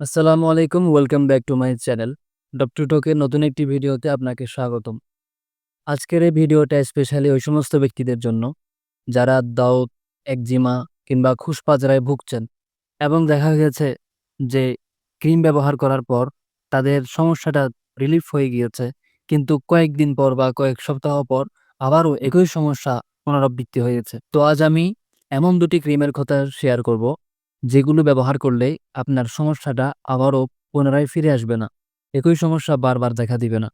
আসসালামু আলাইকুম, welcome back to my channel. Doctor টকের নতুন একটি ভিডিওতে আপনাকে স্বাগতম। আজকের এই ভিডিওটা স্পেশালি ওই সমস্ত ব্যক্তিদের জন্য, যারা দাউদ, একজিমা কিংবা খুশপাজরায় ভুগছেন এবং দেখা গেছে যে ক্রিম ব্যবহার করার পর তাদের সমস্যাটা রিলিফ হয়ে গিয়েছে, কিন্তু কয়েকদিন পর বা কয়েক সপ্তাহ পর আবারও একই সমস্যা পুনরাবৃত্তি হয়েছে। তো আজ আমি এমন দুটি ক্রিমের কথা শেয়ার করব যেগুলো ব্যবহার করলে আপনার সমস্যাটা আবারও পুনরায় ফিরে আসবে না। একই সমস্যা বারবার দেখা দিবে না।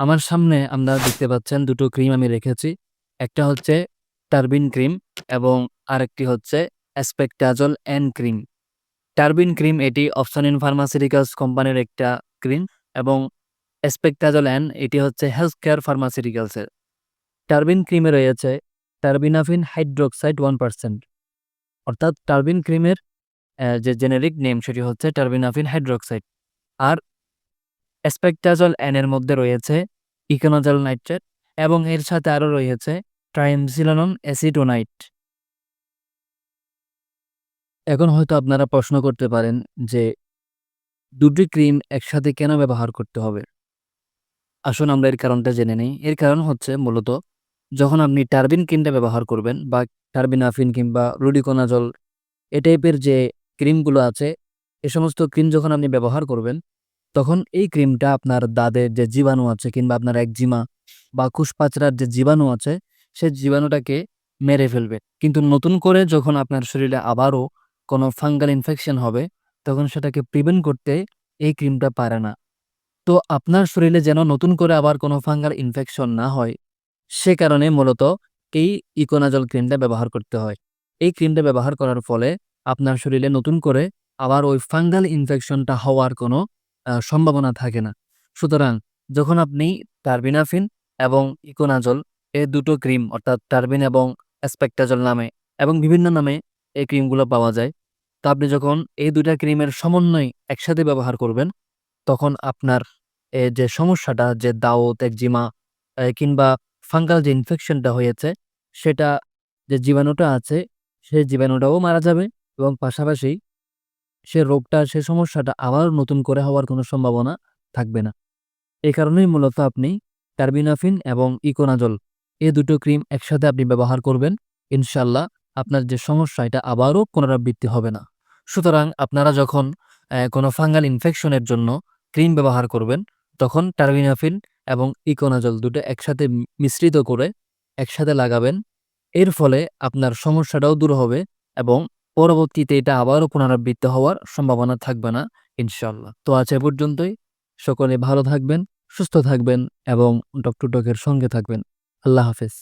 আমার সামনে আমরা দেখতে পাচ্ছেন দুটো ক্রিম আমি রেখেছি। একটা হচ্ছে টারবিন ক্রিম এবং আরেকটি হচ্ছে অ্যাসপেক্টাজল এন ক্রিম। টারবিন ক্রিম এটি অপশনিন ফার্মাসিউটিক্যালস কোম্পানির একটা ক্রিম এবং অ্যাসপেক্টাজল এন এটি হচ্ছে হেলথ কেয়ার ফার্মাসিউটিক্যালসের। টারবিন ক্রিমে রয়েছে টারবিনাফিন হাইড্রোক্সাইড ওয়ান পার্সেন্ট। অর্থাৎ টারবিন ক্রিমের যে জেনেরিক নেম সেটি হচ্ছে টারবিনাফিন হাইড্রোক্সাইড আর অ্যাসপেক্টাজল এন এর মধ্যে রয়েছে ইকোনাজল নাইট্রেট এবং এর সাথে আরও রয়েছে ট্রাইমসিলানন অ্যাসিটোনাইট এখন হয়তো আপনারা প্রশ্ন করতে পারেন যে দুটি ক্রিম একসাথে কেন ব্যবহার করতে হবে? আসুন আমরা এর কারণটা জেনে নিই। এর কারণ হচ্ছে মূলত যখন আপনি টারবিন ক্রিমটা ব্যবহার করবেন বা টারবিনাফিন কিংবা রুডিকোনাজল এ টাইপের যে ক্রিমগুলো আছে, এ সমস্ত ক্রিম যখন আপনি ব্যবহার করবেন, তখন এই ক্রিমটা আপনার দাঁতের যে জীবাণু আছে কিংবা আপনার একজিমা বা কুশপাচড়ার যে জীবাণু আছে সেই জীবাণুটাকে মেরে ফেলবে। কিন্তু নতুন করে যখন আপনার শরীরে আবারও কোনো ফাঙ্গাল ইনফেকশন হবে, তখন সেটাকে প্রিভেন্ট করতে এই ক্রিমটা পারে না। তো আপনার শরীরে যেন নতুন করে আবার কোনো ফাঙ্গাল ইনফেকশন না হয়, সে কারণে মূলত এই ইকোনাজল ক্রিমটা ব্যবহার করতে হয়। এই ক্রিমটা ব্যবহার করার ফলে আপনার শরীরে নতুন করে আবার ওই ফাঙ্গাল ইনফেকশনটা হওয়ার কোনো সম্ভাবনা থাকে না। সুতরাং যখন আপনি টারবিনাফিন এবং ইকোনাজল, এ দুটো ক্রিম, অর্থাৎ টারবিন এবং অ্যাসপেক্টাজল নামে এবং বিভিন্ন নামে এই ক্রিমগুলো পাওয়া যায়, তা আপনি যখন এই দুটা ক্রিমের সমন্বয় একসাথে ব্যবহার করবেন, তখন আপনার এ যে সমস্যাটা, যে দাওত, একজিমা কিংবা ফাঙ্গাল যে ইনফেকশনটা হয়েছে, সেটা যে জীবাণুটা আছে, সেই জীবাণুটাও মারা যাবে। এবং পাশাপাশি সে রোগটা, সে সমস্যাটা আবার নতুন করে হওয়ার কোনো সম্ভাবনা থাকবে না। এই কারণেই মূলত আপনি টারবিনাফিন এবং ইকোনাজল এ দুটো ক্রিম একসাথে আপনি ব্যবহার করবেন। ইনশাল্লাহ আপনার যে সমস্যা, এটা আবারও পুনরাবৃত্তি হবে না। সুতরাং আপনারা যখন কোনো ফাঙ্গাল ইনফেকশনের জন্য ক্রিম ব্যবহার করবেন, তখন টারবিনাফিন এবং ইকোনাজল দুটো একসাথে মিশ্রিত করে একসাথে লাগাবেন। এর ফলে আপনার সমস্যাটাও দূর হবে এবং পরবর্তীতে এটা আবারও পুনরাবৃত্ত হওয়ার সম্ভাবনা থাকবে না ইনশাল্লাহ তো আজ এ পর্যন্তই। সকলে ভালো থাকবেন, সুস্থ থাকবেন এবং ডক্টর ডকের সঙ্গে থাকবেন। আল্লাহ হাফেজ।